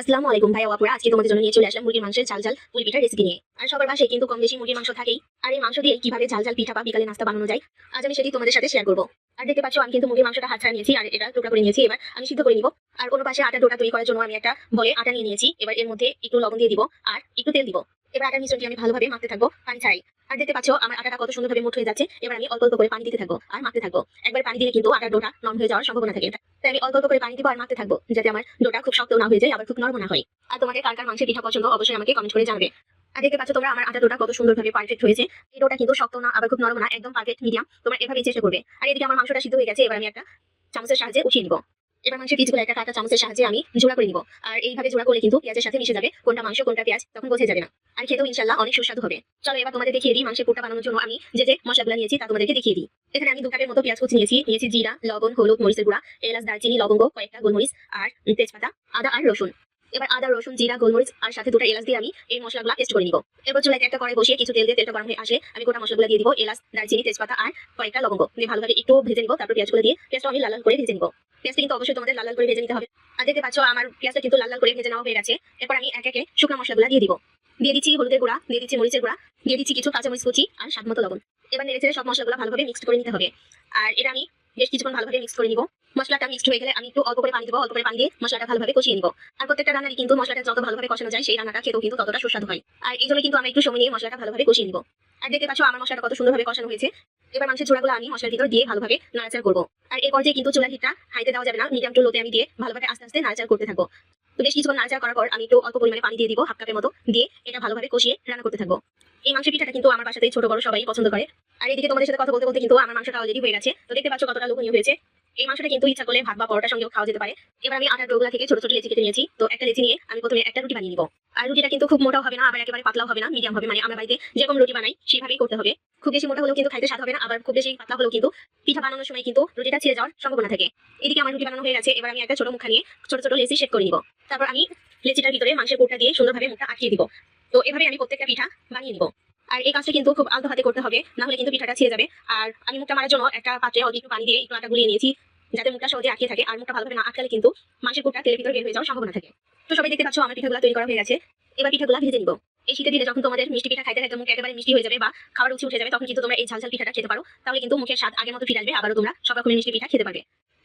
আসসালামু আলাইকুম ভাই আপুরা, আজকে তোমাদের জন্য নিয়ে চলে আসলাম মুরগির মাংসের ঝাল ঝাল পুলি পিঠার রেসিপি নিয়ে। আর সবার বাসায় কিন্তু কম বেশি মুরগির মাংস থাকেই। আর এই মাংস দিয়ে কীভাবে ঝাল ঝাল পিঠা বা বিকালে নাস্তা বানানো যায়, আজ আমি সেটি তোমাদের সাথে শেয়ার করব। আর দেখতে পাচ্ছ, আমি কিন্তু মুরগির মাংসটা হাত ছাড়া নিয়েছি, আর এটা টুকরা করে নিয়েছি, এবার আমি সিদ্ধ করে নিব। আর অন্য পাশে আটা ডোটা তৈরি করার জন্য আমি একটা বলে আটা নিয়ে নিয়েছি, এবার এর মধ্যে একটু লবণ দিয়ে দিব, আর একটু তেল দিব। এবার আটার মিশ্রণটি আমি ভালোভাবে মাখতে থাকব, পানি ছাড়াই। আর দেখতে পাচ্ছ, আমার আটাটা কত সুন্দরভাবে মুঠ হয়ে যাচ্ছে। এবার আমি অল্প অল্প করে পানি দিতে থাকব আর মাখতে থাকব। একবার পানি দিলে কিন্তু আটার ডোটা নরম হয়ে যাওয়ার সম্ভাবনা থাকে। তাই আমি অল্প অল্প করে পানি দিব আর মাখতে থাকব, যাতে আমার ডোটা খুব শক্ত না হয়ে যায়, আবার খুব নরম না হয়। আর তোমাদের কার কার মাংসের পিঠা পছন্দ, অবশ্যই আমাকে কমেন্ট করে জানাবে। আর দেখতে পাচ্ছ তোমরা, আমার আটা ডোটা কত সুন্দরভাবে পারফেক্ট হয়েছে। এই ডোটা কিন্তু শক্ত না, আবার খুব নরম না, একদম পারফেক্ট মিডিয়াম তোমরা এভাবেই চেষ্টা করবে। আর এদিকে আমার মাংসটা সিদ্ধ হয়ে গেছে, এবার আমি একটা চামচের সাহায্যে উঠিয়ে নিব। এবার মাংসের পিসগুলো একটা কাটা চামচের সাহায্যে আমি জোড়া করে নিব। আর এইভাবে জোড়া করলে কিন্তু পেঁয়াজের সাথে মিশে যাবে। কোনটা মাংস, কোনটা পেঁয়াজ, তখন বোঝা যাবে না। আর খেতেও ইনশাল্লাহ অনেক সুস্বাদু হবে। চলো এবার তোমাদের দেখিয়ে দিই মাংসের পুরটা বানানোর জন্য আমি যে যে মশলাগুলো নিয়েছি তা তোমাদেরকে দেখিয়ে দিই। এখানে আমি দু কাপের মতো পেঁয়াজ কুচি নিয়েছি। নিয়েছি জিরা, লবণ, হলুদ, মরিচের গুঁড়া, এলাচ, দারচিনি, লবঙ্গ, কয়েকটা গোলমরিচ আর তেজপাতা, আদা আর রসুন। এবার আদা, রসুন, জিরা, গোলমরিচ আর সাথে দুটো এলাচ দিয়ে আমি এই মশলাগুলো পেস্ট করে নিব। এরপর চুলাতে একটা কড়াই বসিয়ে কিছু তেল দিয়ে তেলটা গরম হয়ে আসলে আমি গোটা মশলাগুলো দিয়ে দিব। এলাচ, দারচিনি, তেজপাতা আর কয়েকটা লবঙ্গ। দিয়ে ভালোভাবে একটু ভেজে নিব। তারপর পেঁয়াজগুলো দিয়ে পেঁয়াজটা আমি লাল করে ভেজে নিব। পেঁয়াজটা কিন্তু অবশ্যই তোমাদের লাল লাল করে ভেজে নিতে হবে। আর দেখতে পাচ্ছ, আমার পেঁয়াজটা কিন্তু লাল লাল করে ভেজে নেওয়া হয়ে গেছে। এরপর আমি এক একে শুকনো মশলাগুলো দিয়ে দিব। দিয়ে দিচ্ছি হলুদের গুঁড়া, দিয়ে দিচ্ছি মরিচের গুঁড়া, দিয়ে দিচ্ছি কিছু কাঁচামরিচ কুচি আর স্বাদ মতো লবণ। এবার নেড়ে সব মশলাগুলো ভালোভাবে মিক্সড করে নিতে হবে। আর এটা আমি বেশ কিছুক্ষণ ভালোভাবে মিক্স করে নিব। মশলাটা মিক্সড হয়ে গেলে আমি একটু অল্প করে পানি দেবো, অল্প করে পানি দিয়ে মশলাটা ভালোভাবে কষিয়ে নিব। আর প্রত্যেকটা রান্নারই কিন্তু মশলাটা যত ভালোভাবে কষানো যায়, সেই রান্নাটা খেতেও কিন্তু ততটা সুস্বাদু হয়। আর এই জন্য কিন্তু আমি একটু সময় নিয়ে মশলাটা ভালোভাবে কষিয়ে নিব। আর দেখতে পাচ্ছ আমার মশলাটা কত সুন্দরভাবে কষানো হয়েছে। এবার মাংসের চূড়াগুলো আমি মশলার ভিতর দিয়ে ভালোভাবে নাড়াচাড়া করব। আর এই পর্যায়ে কিন্তু চুলার হিটটা হাইতে দেওয়া যাবে না মিডিয়াম টু লোতে আমি দিয়ে ভালোভাবে আস্তে আস্তে নাড়াচাড়া করতে থাকব। তো বেশ কিছুক্ষণ নাড়াচাড়া করার পর আমি একটু অল্প পরিমাণে পানি দিয়ে দিব হাফ কাপের মতো, দিয়ে এটা ভালোভাবে কষিয়ে রান্না করতে থাকব। এই মাংসের পিঠাটা কিন্তু আমার বাসাতেই ছোট বড় সবাই পছন্দ করে। আর এদিকে তোমাদের সাথে কথা বলতে বলতে কিন্তু আমার মাংসটা অলরেডি হয়ে গেছে। তো দেখতে পাচ্ছ কতটা লোভনীয় হয়েছে। এই মাংসটা কিন্তু ইচ্ছা করলে ভাত বা পরোটার সঙ্গেও খাওয়া যেতে পারে। এবার আমি আটার ডোগলা থেকে ছোট ছোট লেচি কেটে নিয়েছি। তো একটা লেচি নিয়ে আমি প্রথমে একটা রুটি বানিয়ে নিব। আর রুটিটা কিন্তু খুব মোটাও হবে না, আবার একেবারে পাতলাও হবে না মিডিয়াম হবে। মানে আমরা বাড়িতে যেরকম রুটি বানাই, সেভাবেই করতে হবে। খুব বেশি মোটা হলেও কিন্তু খাইতে স্বাদ হবে না, আবার খুব বেশি পাতলা হলেও কিন্তু পিঠা বানানোর সময় কিন্তু রুটিটা ছিঁড়ে যাওয়ার সম্ভাবনা থাকে। এদিকে আমার রুটি বানানো হয়ে গেছে, এবার আমি একটা ছোট মুখা নিয়ে ছোট ছোট লেচি শেক করে নিব। তারপর আমি লেচিটার ভিতরে মাংসের কোটটা দিয়ে সুন্দরভাবে মুখটা আটকিয়ে দিব। তো এভাবে আমি প্রত্যেকটা পিঠা বানিয়ে নিব। আর এই কাজটা কিন্তু খুব আলতো হাতে করতে হবে, না হলে কিন্তু পিঠাটা ছিঁড়ে যাবে। আর আমি মুখটা মারার জন্য একটা পাত্রে অল্প একটু পানি দিয়ে একটু আটা গুলিয়ে নিয়েছি। যাতে মুখটা সহজে আটকে থাকে আর মুখটা ভালোভাবে না আটকালে কিন্তু মাংসের কোটটা তেলের ভিতরে বের হয়ে যাওয়ার সম্ভাবনা থাকে। তো সবাই দেখতে পাচ্ছ, আমার পিঠাগুলো তৈরি করা হয়ে গেছে। এবার পিঠাগুলো ভেজে নিব। এই শীতের দিনে যখন তোমাদের মিষ্টি পিঠা খাইতে খাইতে মুখে একেবারে মিষ্টি হয়ে যাবে বা খাবার রুচি উঠে যাবে, তখন কিন্তু তোমরা এই ঝাল ঝাল পিঠাটা খেতে পারো। তাহলে কিন্তু মুখের স্বাদ আগের মতো ফিরে আসবে, আবারও তোমরা সব রকমের মিষ্টি পিঠা খেতে পারবে।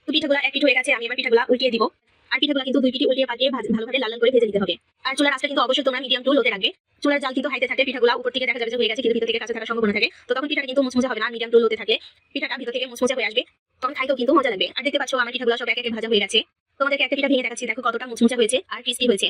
তো পিঠাগুলো এক পিঠ হয়ে গেছে, আমি এবার পিঠাগুলো উল্টিয়ে দিব। আর পিঠাগুলো কিন্তু দুই পিঠি উল্টিয়ে পাঠিয়ে ভালোভাবে লাল করে ভেজে নিতে হবে। আর চুলার আঁচটা কিন্তু অবশ্যই তোমরা মিডিয়াম টু লোতে রাখবে। চুলার জাল কিন্তু হাইতে থাকে পিঠাগুলো উপর থেকে দেখা যাবে যে হয়ে গেছে, কিন্তু ভিতর থেকে কাছে থাকার সম্ভাবনা থাকে। তো তখন পিঠাটা কিন্তু মুচমুচে হবে না মিডিয়াম টু লোতে থাকে পিঠাটা ভিতর থেকে মুচমুচে হয়ে আসবে। তখন খাইতেও কিন্তু মজা লাগবে। আর দেখতে পাচ্ছ, আমার পিঠাগুলো সব এক একে ভাজা হয়ে গেছে। তোমাদেরকে একটা পিঠা ভেঙে দেখাচ্ছি। দেখো কতটা মুচমুচা হয়েছে আর ক্রিস্পি হয়েছে।